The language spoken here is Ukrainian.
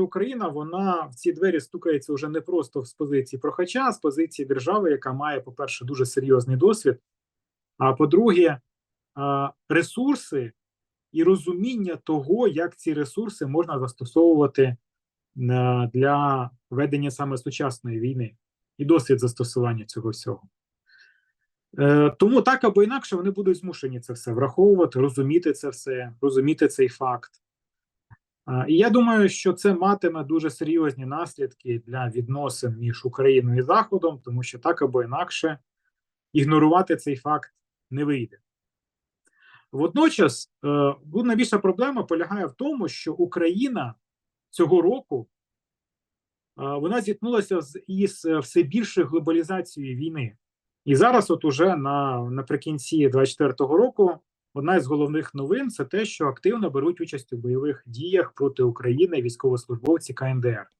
Україна вона в ці двері стукається вже не просто з позиції прохача, а з позиції держави, яка має, по-перше, дуже серйозний досвід. А по-друге, ресурси і розуміння того, як ці ресурси можна застосовувати е, для ведення саме сучасної війни, і досвід застосування цього всього. Е, Тому так або інакше вони будуть змушені це все враховувати, розуміти це все, розуміти цей факт. І я думаю, що це матиме дуже серйозні наслідки для відносин між Україною і Заходом, тому що так або інакше ігнорувати цей факт не вийде. Водночас, е, найбільша проблема полягає в тому, що Україна цього року е, вона зіткнулася з із е, все більшою глобалізацією війни. І зараз, от уже на наприкінці 24-го року, одна із головних новин це те, що активно беруть участь у бойових діях проти України військовослужбовці КНДР.